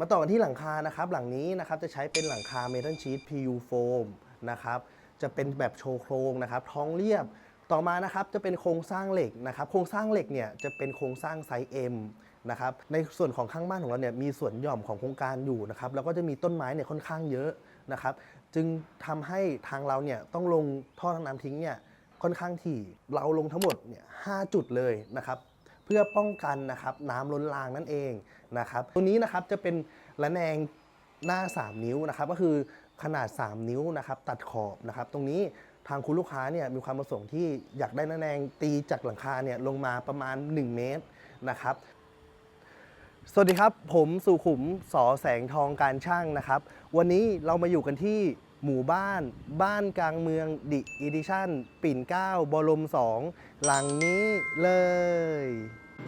มาต่อกันที่หลังคานะครับ หลังนี้นะครับจะใช้เป็นหลังคาเมทัลชีต PU foam นะครับ จะเป็นแบบโชว์โครงนะครับท้องเรียบ ต่อมานะครับจะเป็นโครงสร้างเหล็กนะครับ โครงสร้างเหล็กเนี่ยจะเป็นโครงสร้างไซส์ M นะครับ ในส่วนของข้างบ้านของเราเนี่ยมีส่วนหย่อมของโครงการอยู่นะครับ แล้วก็จะมีต้นไม้เนี่ยค่อนข้างเยอะนะครับ จึงทำให้ทางเราเนี่ยต้องลงท่อทางน้ำทิ้งเนี่ยค่อนข้างถี่ เราลงทั้งหมดเนี่ยห้าจุดเลยนะครับ เพื่อป้องกันนะครับน้ำล้นรางนั่นเอง นะครับตัวนี้นะครับจะเป็นระแนงหน้า 3 นิ้วนะครับก็คือขนาด 3 นิ้วนะครับตัดขอบนะครับตรงนี้ทางคุณลูกค้าเนี่ยมีความประสงค์ที่อยากได้ระแนงตีจากหลังคาเนี่ยลงมาประมาณ 1 เมตรนะครับสวัสดีครับ ผมสุขุมสอแสงทองการช่างนะครับ วันนี้เรามาอยู่กันที่หมู่บ้าน บ้านกลางเมืองดิอีดิชั่น ปิ่นเก้าบรมสองหลังนี้เลย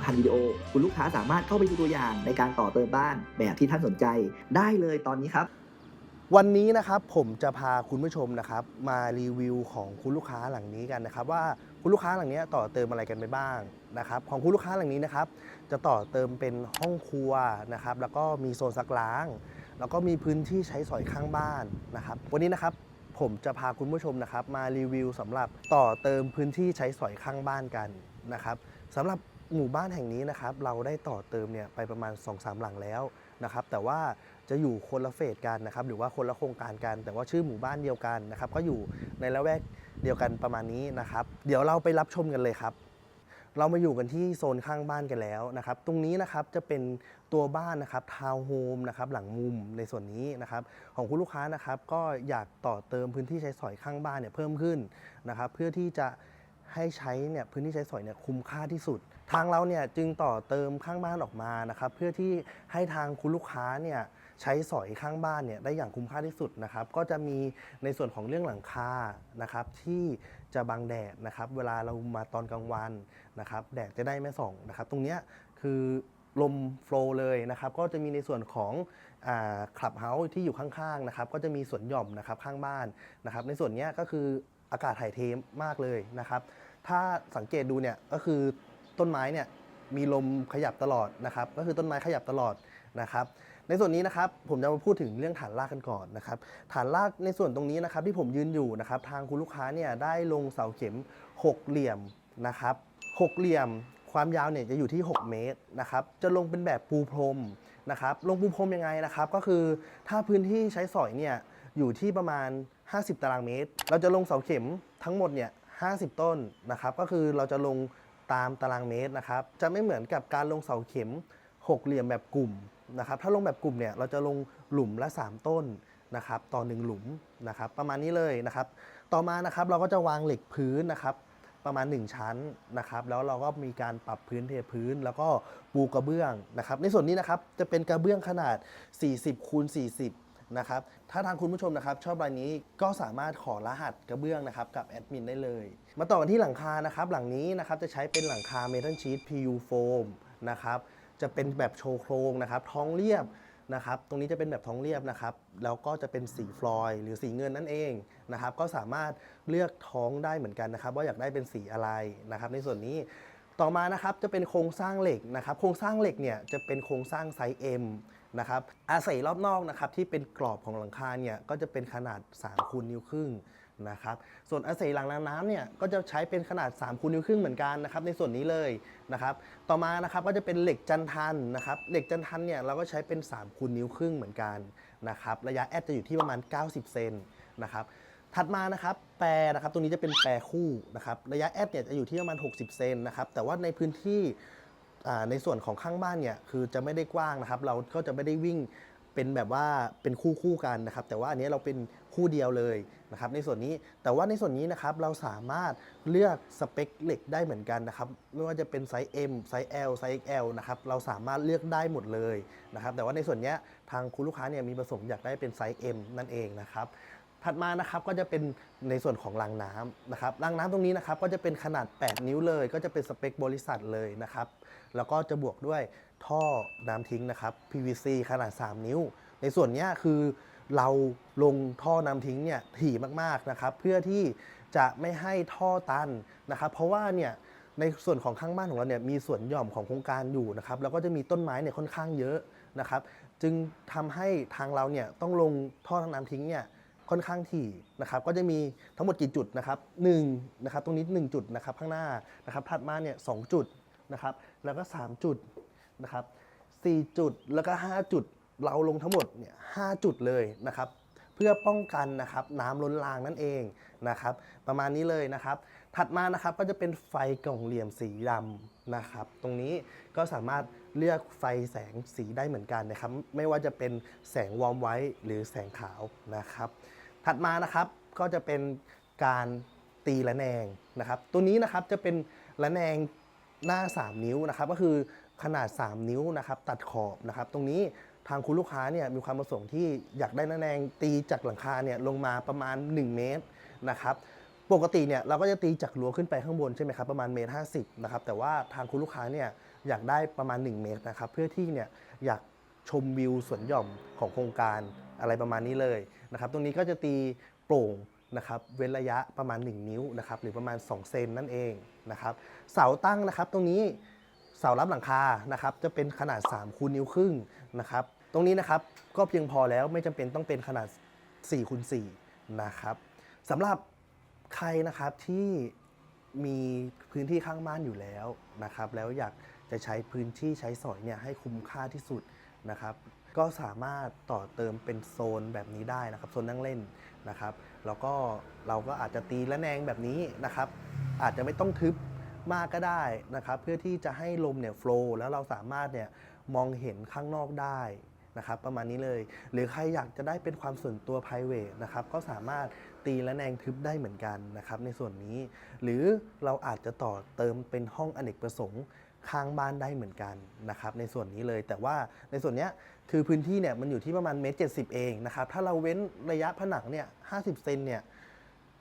1,000วิดีโอ คุณลูกค้าสามารถเข้าไปดูตัวอย่างในการต่อเติมบ้านแบบที่ท่านสนใจได้เลยตอนนี้ครับ วันนี้นะครับผมจะพาคุณผู้ชมนะครับมารีวิวของคุณลูกค้าหลังนี้กันนะครับ ว่าคุณลูกค้าหลังนี้ต่อเติมอะไรกันไปบ้างนะครับของคุณลูกค้าหลังนี้นะครับ จะต่อเติมเป็นห้องครัวนะครับ แล้วก็มีโซนซักล้าง แล้วก็มีพื้นที่ใช้สอยข้างบ้านนะครับ วันนี้นะครับผมจะพาคุณผู้ชมนะครับ มารีวิวสำหรับต่อเติมพื้นที่ใช้สอยข้างบ้านกันนะครับสำหรับ หมู่บ้านแห่งนี้นะครับเราได้ต่อเติมเนี่ยไปประมาณ 2-3 หลังแล้วนะครับแต่ว่าจะอยู่คนละเฟสกันนะครับหรือว่าคนละโครงการกัน แต่ว่าชื่อหมู่บ้านเดียวกันนะครับก็อยู่ในละแวกเดียวกันประมาณนี้นะครับ เดี๋ยวเราไปรับชมกันเลยครับ เรามาอยู่กันที่โซนข้างบ้านกันแล้วนะครับ ตรงนี้นะครับจะเป็นตัวบ้านนะครับทาวน์โฮมนะครับหลังมุมในส่วนนี้นะครับของคุณลูกค้านะครับก็อยากต่อเติมพื้นที่ใช้สอยข้างบ้านเนี่ยเพิ่มขึ้นนะครับเพื่อที่จะ ให้ใช้เนี่ยพื้นที่ใช้สอยเนี่ยคุ้มค่าที่สุด ทางเราเนี่ยจึงต่อเติมข้างบ้านออกมานะครับเพื่อที่ให้ทางคุณลูกค้าเนี่ยใช้สอยข้างบ้านเนี่ยได้อย่างคุ้มค่าที่สุดนะครับ ก็จะมีในส่วนของเรื่องหลังคานะครับ ที่จะบังแดดนะครับ เวลาเรามาตอนกลางวันนะครับ แดดจะได้ไม่ส่องนะครับ ตรงนี้คือลมโฟล์เลยนะครับ ก็จะมีในส่วนของคลับเฮาส์ที่อยู่ข้างๆนะครับ ก็จะมีสวนหย่อมนะครับข้างบ้านนะครับ ในส่วนเนี้ยก็คือ อากาศถ่ายเทมากเลยนะครับ ถ้าสังเกตดูเนี่ยก็คือต้นไม้เนี่ยมีลมขยับตลอดนะครับ ก็คือต้นไม้ขยับตลอดนะครับ ในส่วนนี้นะครับผมจะมาพูดถึงเรื่องฐานรากกันก่อนนะครับ ฐานรากในส่วนตรงนี้นะครับที่ผมยืนอยู่นะครับทางคุณลูกค้าเนี่ยได้ลงเสาเข็ม 6 เหลี่ยมนะครับหกเหลี่ยมความยาวเนี่ยจะอยู่ที่ 6 เมตรนะครับ จะลงเป็นแบบปูพรมนะครับ ลงปูพรมยังไงนะครับ ก็คือถ้าพื้นที่ใช้สอยเนี่ยอยู่ที่ประมาณ 50 ตารางเมตร เราจะลงเสาเข็มทั้งหมดเนี่ย50 ต้นนะครับก็คือเราจะลงตามตารางเมตรนะครับจะไม่เหมือนกับการลงเสาเข็ม 6 เหลี่ยมแบบกลุ่มนะครับถ้าลงแบบกลุ่มเนี่ยเราจะลงหลุมละ 3 ต้นนะครับต่อ 1 หลุมนะครับประมาณนี้เลยนะครับต่อมานะครับเราก็จะวางเหล็กพื้นนะครับประมาณ 1 ชั้นนะครับแล้วเราก็มีการปรับพื้นเทพื้น แล้วก็ปูกระเบื้องนะครับในส่วนนี้นะครับจะเป็นกระเบื้องขนาด 40คูณ40 นะครับ ถ้าทางคุณผู้ชมนะครับ ชอบรายนี้ก็สามารถขอรหัสกระเบื้องนะครับกับแอดมินได้เลย มาต่อกันที่หลังคานะครับ หลังนี้นะครับจะใช้เป็นหลังคาเมทัลชีต PU foam นะครับ จะเป็นแบบโชว์โครงนะครับ ท้องเรียบนะครับ ตรงนี้จะเป็นแบบท้องเรียบนะครับ แล้วก็จะเป็นสีฟลอยด์หรือสีเงินนั่นเองนะครับ ก็สามารถเลือกท้องได้เหมือนกันนะครับ ว่าอยากได้เป็นสีอะไรนะครับ ในส่วนนี้ ต่อมานะครับจะเป็นโครงสร้างเหล็กนะครับ โครงสร้างเหล็กเนี่ยจะเป็นโครงสร้างไซส์ M นะครับอาศัยรอบนอกนะครับที่เป็นกรอบของหลังคาเนี่ยก็จะเป็นขนาด3คูณนิ้วครึ่งนะครับ ส่วนอาศัยหลังน้ำเนี่ยก็จะใช้เป็นขนาด3คูณนิ้วครึ่งเหมือนกันนะครับในส่วนนี้เลยนะครับ ต่อมานะครับก็จะเป็นเหล็กจันทันนะครับ เหล็กจันทันเนี่ยเราก็ใช้เป็น3คูณนิ้วครึ่งเหมือนกันนะครับ ระยะแอดจะอยู่ที่ประมาณ 90 เซนนะครับ ถัดมานะครับแปรนะครับตรงนี้จะเป็นแปรคู่นะครับระยะแอดเนี่ยจะอยู่ที่ประมาณ 60 เซนนะครับแต่ว่าในพื้นที่ในส่วนของข้างบ้านเนี่ยคือจะไม่ได้กว้างนะครับ เราก็จะไม่ได้วิ่งเป็นแบบว่าเป็นคู่คู่กันนะครับ แต่ว่าอันนี้เราเป็นคู่เดียวเลยนะครับในส่วนนี้แต่ว่าในส่วนนี้นะครับเราสามารถเลือกสเปคเหล็กได้เหมือนกันนะครับไม่ว่าจะเป็นไซส์ M ไซส์ L ไซส์ XL นะครับเราสามารถเลือกได้หมดเลยนะครับแต่ว่าในส่วนเนี้ยทางคุณลูกค้าเนี่ยมีประสงค์อยากได้เป็นไซส์ M นั่นเองนะครับ ถัดมานะครับก็จะเป็นในส่วนของรางน้ำนะครับรางน้ำตรงนี้นะครับก็จะเป็นขนาด 8 นิ้วเลย ก็จะเป็นสเปคบริษัทเลยนะครับแล้วก็จะบวกด้วยท่อน้ำทิ้งนะครับ PVC ขนาด 3 นิ้ว ในส่วนนี้คือเราลงท่อน้ำทิ้งเนี่ยถี่มากๆนะครับเพื่อที่จะไม่ให้ท่อตันนะครับเพราะว่าเนี่ยในส่วนของข้างบ้านของเราเนี่ยมีส่วนหย่อมของโครงการอยู่นะครับแล้วก็จะมีต้นไม้เนี่ยค่อนข้างเยอะนะครับ จึงทำให้ทางเราเนี่ยต้องลงท่อน้ำทิ้งเนี่ย ค่อนข้างถี่นะครับก็จะมีทั้งหมดกี่จุดนะครับ1นะครับตรงนี้ 1 จุดนะครับข้างหน้านะครับถัดมาเนี่ยสจุดนะครับแล้วก็ 3 จุดนะครับ4จุดแล้วก็ 5 จุดเราลงทั้งหมดเนี่ย5จุดเลยนะครับเพื่อป้องกันนะครับน้ำล้นรางนั่นเองนะครับประมาณนี้เลยนะครับ ถัดมานะครับก็จะเป็นไฟกล่องเหลี่ยมสีดำนะครับตรงนี้ก็สามารถ เลือกไฟแสงสีได้เหมือนกันนะครับ ไม่ว่าจะเป็นแสงวอร์มไว้หรือแสงขาวนะครับ ถัดมานะครับก็จะเป็นการตีระแนงนะครับ ตัวนี้นะครับจะเป็นระแนงหน้า 3 นิ้วนะครับ ก็คือขนาด 3 นิ้วนะครับ ตัดขอบนะครับ ตรงนี้ทางคุณลูกค้าเนี่ยมีความประสงค์ที่อยากได้ระแนงตีจากหลังคาเนี่ยลงมาประมาณ 1 เมตรนะครับ ปกติเนี่ยเราก็จะตีจากรั้วขึ้นไปข้างบนใช่ไหมครับประมาณเมตรห้าสิบนะครับแต่ว่าทางคุณลูกค้าเนี่ยอยากได้ประมาณ 1 เมตรนะครับเพื่อที่เนี่ยอยากชมวิวสวนหย่อมของโครงการอะไรประมาณนี้เลยนะครับตรงนี้ก็จะตีโปร่งนะครับเว้นระยะประมาณ 1 นิ้วนะครับหรือประมาณ 2 เซนนั่นเองนะครับเสาตั้งนะครับตรงนี้เสารับหลังคานะครับจะเป็นขนาด3คูณนิ้วครึ่งนะครับตรงนี้นะครับก็เพียงพอแล้วไม่จำเป็นต้องเป็นขนาด4คูณ4นะครับสำหรับ รนะครับที่มีพื้นที่ข้างบ้านอยู่แล้วนะครับ แล้วอยากจะใช้พื้นที่ใช้สอยเนี่ยให้คุ้มค่าที่สุดนะครับ ก็สามารถต่อเติมเป็นโซนแบบนี้ได้นะครับโซนนั่งเล่นนะครับ แล้วก็เราก็อาจจะตีและแนงแบบนี้นะครับ อาจจะไม่ต้องทึบมากก็ได้นะครับ เพื่อที่จะให้ลมเนี่ยโฟล์แล้วเราสามารถเนี่ยมองเห็นข้างนอกได้นะครับ ประมาณนี้เลย หรือใครอยากจะได้เป็นความส่วนตัว p r i v a t นะครับ ก็สามารถ ตีและแนงทึบได้เหมือนกันนะครับในส่วนนี้ หรือเราอาจจะต่อเติมเป็นห้องอเนกประสงค์ข้างบ้านได้เหมือนกันนะครับในส่วนนี้เลยแต่ว่าในส่วนนี้คือพื้นที่เนี่ยมันอยู่ที่ประมาณเมตรเจ็ดสิบเองนะครับถ้าเราเว้นระยะผนังเนี่ยห้าสิบเซนเนี่ย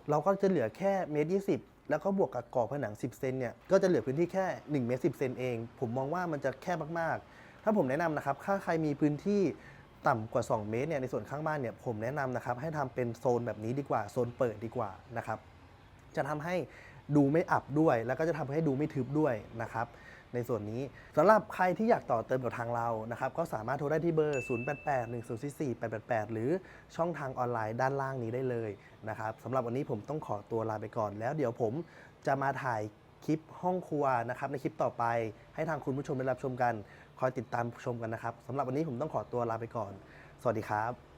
เราก็จะเหลือแค่เมตรยี่สิบแล้วก็บวกกับก่อผนัง 10 เซนเนี่ย ก็จะเหลือพื้นที่แค่1เมตร10 เซนเอง ผมมองว่ามันจะแคบมาก ๆ ถ้าผมแนะนำนะครับ ถ้าใครมีพื้นที่ ต่ำกว่า 2 เมตรเนี่ยในส่วนข้างบ้านเนี่ยผมแนะนำนะครับให้ทำเป็นโซนแบบนี้ดีกว่าโซนเปิดดีกว่านะครับจะทำให้ดูไม่อับด้วย แล้วก็จะทำให้ดูไม่ทึบด้วยนะครับในส่วนนี้สำหรับใครที่อยากต่อเติมกับทางเรานะครับก็สามารถโทรได้ที่เบอร์ 0881044888 หรือช่องทางออนไลน์ด้านล่างนี้ได้เลยนะครับสำหรับวันนี้ผมต้องขอตัวลาไปก่อนแล้วเดี๋ยวผมจะมาถ่าย คลิปห้องครัวนะครับในคลิปต่อไป ให้ทางคุณผู้ชมได้รับชมกัน คอยติดตามชมกันนะครับสำหรับวันนี้ผมต้องขอตัวลาไปก่อน สวัสดีครับ